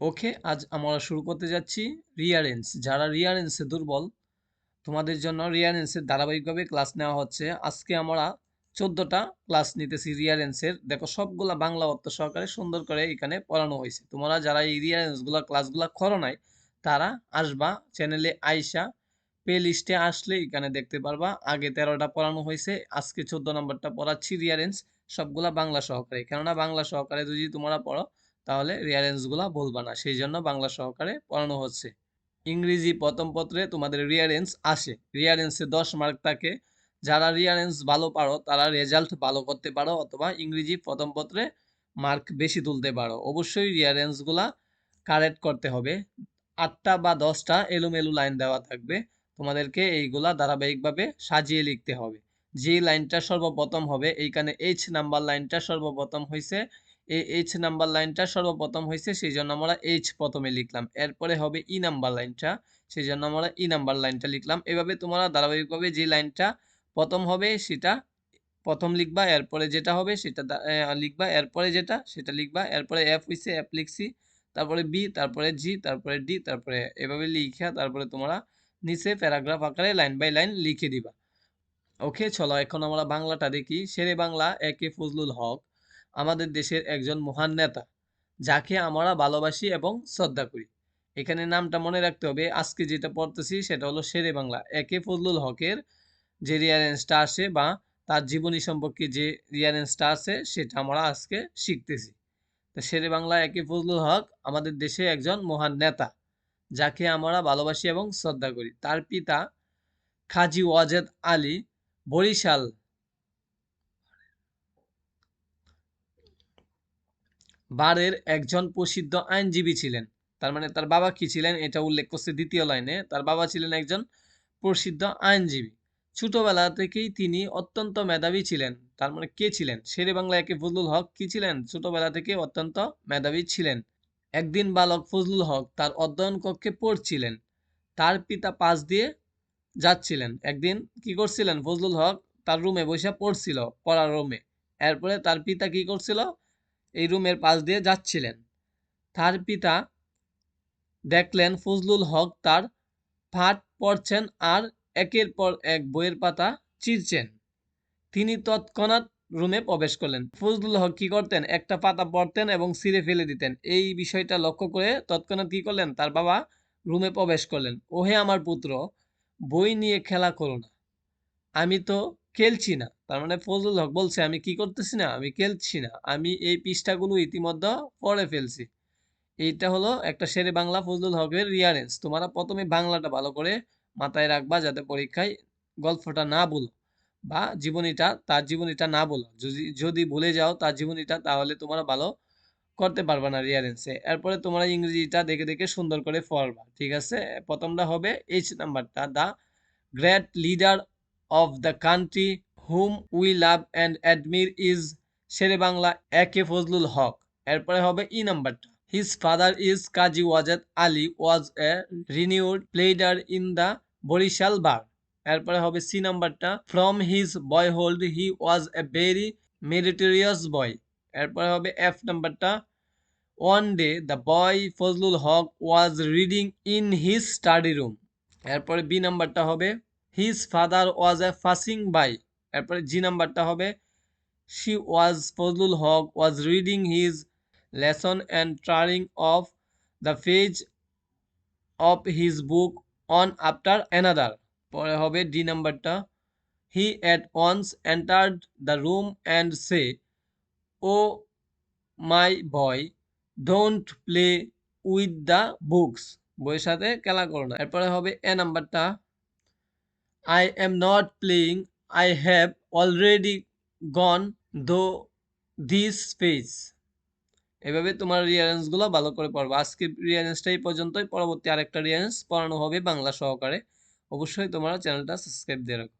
ওকে, আজ আমরা শুরু করতে যাচ্ছি রিয়ারেন্স যারা রিয়ারেন্সে দুর্বল, তোমাদের জন্য রিয়ারেন্সের ধারাবাহিকভাবে ক্লাস নেওয়া হচ্ছে। আজকে আমরা চোদ্দোটা ক্লাস নিতেছি রিয়ারেন্সের দেখো, সবগুলা বাংলা অর্থ সহকারে সুন্দর করে এখানে পড়ানো হয়েছে। তোমরা যারা এই রিয়ারেন্সগুলো ক্লাসগুলো করো নাই, তারা আসবা চ্যানেলে আইসা প্লে লিস্টে আসলে এখানে দেখতে পারবা, আগে তেরোটা পড়ানো হয়েছে, আজকে চোদ্দ নম্বরটা পড়াচ্ছি রিয়ারেন্স সবগুলা বাংলা সহকারে। কেননা বাংলা সহকারে যদি তোমরা পড়ো তাহলে রিয়ারেন্সগুলো বলবা না। সেই জন্য বাংলা সহকারে পড়ানো হচ্ছে। ইংরেজি প্রথম পত্রে তোমাদের রিয়ারেন্স আসে। রিয়ারেন্সে দশ মার্ক থাকে। যারা রিয়ারেন্স ভালো পারো, তারা রেজাল্ট ভালো করতে পারো অথবা ইংরেজি প্রথম পত্রে মার্ক বেশি তুলতে পারো। অবশ্যই রিয়ারেন্সগুলা কারেক্ট করতে হবে। আটটা বা দশটা এলোমেলো লাইন দেওয়া থাকবে। তোমাদেরকে এইগুলা ধারাবাহিকভাবে সাজিয়ে লিখতে হবে। যে লাইনটা সর্বপ্রথম হবে, এইখানে এইচ নাম্বার লাইনটা সর্বপ্রথম হয়েছে এই এইচ নাম্বার লাইনটা সর্বপ্রথম হয়েছে সেই জন্য আমরা এইচ প্রথমে লিখলাম। এরপরে হবে ই নাম্বার লাইনটা সেই জন্য আমরা ই নাম্বার লাইনটা লিখলাম। এভাবে তোমরা ধারাবাহিকভাবে যে লাইনটা প্রথম হবে, সেটা প্রথম লিখবা, এরপরে যেটা হবে, সেটা লিখবা, এরপরে যেটা, সেটা লিখবা, এরপরে এফ হইছে এফ লিখছি, তারপরে বি তারপরে জি তারপরে ডি তারপরে এভাবে লিখা তারপরে তোমরা নিচে প্যারাগ্রাফ আকারে লাইন বাই লাইন লিখে দিবা। ওকে চলো, এখন আমরা বাংলাটা দেখি। শেরে বাংলা একে ফজলুল হক। আমাদের দেশের একজন মহান নেতা, যাকে আমরা ভালোবাসি এবং শ্রদ্ধা করি। এখানে নামটা মনে রাখতে হবে, আজকে যেটা পড়তেছি সেটা হলো শেরে বাংলা। একে ফজলুল হকের যে রিয়ারেন্সটা আসে বা তার জীবনী সম্পর্কে যে রিয়ারেন্সটা আছে সেটা আমরা আজকে শিখতেছি। তো শেরে বাংলা, একে ফজলুল হক আমাদের দেশে একজন মহান নেতা, যাকে আমরা ভালোবাসি এবং শ্রদ্ধা করি। তার পিতা খাজি ওয়াজেদ আলী বরিশাল বারের একজন প্রসিদ্ধ আইনজীবী ছিলেন। তার মানে তার বাবা কি ছিলেন? এটা উল্লেখ করছে দ্বিতীয় লাইনে। তার বাবা ছিলেন একজন প্রসিদ্ধ আইনজীবী। ছোটবেলা থেকেই তিনি অত্যন্ত মেধাবী ছিলেন। তার মানে কে ছিলেন? শেরে বাংলা একে ফজলুল হক কি ছিলেন? ছোটবেলা থেকে অত্যন্ত মেধাবী ছিলেন। একদিন বালক ফজলুল হক তার অধ্যয়ন কক্ষে পড়ছিলেন। তার পিতা পাশ দিয়ে যাচ্ছিলেন। একদিন কি করছিলেন? ফজলুল হক তার রুমে বসে পড়ছিল, পড়ার রুমে। এরপরে তার পিতা কি করছিল? এই রুমের পাশ দিয়ে যাচ্ছিলেন। তার পিতা দেখলেন ফজলুল হক তার ফাট পড়ছেন আর একের পর এক বইয়ের পাতা চিরছেন। তিনি তৎক্ষণাৎ রুমে প্রবেশ করলেন। ফজলুল হক কি করতেন? একটা পাতা পড়তেন এবং ছিঁড়ে ফেলে দিতেন। এই বিষয়টা লক্ষ্য করে তৎক্ষণাৎ কি করলেন? তার বাবা রুমে প্রবেশ করলেন। ওহে আমার পুত্র, বই নিয়ে খেলা করো না। আমি তো খেলছি না। তার মানে ফজলুল হক বলছে, আমি কি করতেছি না? আমি খেলছি না। আমি এই পৃষ্ঠাগুলো ইতিমধ্যে পড়ে ফেলছি। এইটা হলো একটা শেরে বাংলা ফজলুল হকের রিয়ারেন্স তোমরা প্রথমে বাংলাটা ভালো করে মাথায় রাখবা যাতে পরীক্ষায় গল্পটা না বলো বা জীবনীটা, তার জীবনীটা না বলো যদি যদি ভুলে যাও তার জীবনীটা, তাহলে তোমরা ভালো করতে পারবা না রিয়ারেন্সে এরপরে তোমরা ইংরেজিটা দেখে দেখে সুন্দর করে পড়বা। ঠিক আছে? প্রথমটা হবে এইচ নাম্বারটা the great leader of the country whom we love and admire is Shere Bangla A K Fazlul Huq এরপরে হবে ই নাম্বারটা his father is Kazi Wajed Ali was a renowned pleader in the Barisal bar এরপরে হবে C নাম্বারটা from his boyhood he was a very meritorious boy এরপরে হবে F নাম্বারটা one day the boy Fazlul Huq was reading in his study room এরপরে B নাম্বারটা হবে his father was a passing by এরপরে জি নাম্বারটা হবে। She was Fazlul Huq was reading his lesson and turning of the page of his book on after another পরে হবে D নাম্বারটা। He at once entered the room and say oh my boy don't play with the books বইয়ের সাথে খেলা করো না। এরপরে হবে এ নাম্বারটা। I am not playing. I have already gone দো this space. এভাবে তোমার রিয়ারেন্সগুলো ভালো করে পড়ব আজকে রিয়ারেন্সটা পর্যন্তই পরবর্তী আরেকটা রিয়ারেন্স পড়ানো হবে বাংলা সহকারে অবশ্যই তোমরা চ্যানেলটা সাবস্ক্রাইব দিয়ে রাখো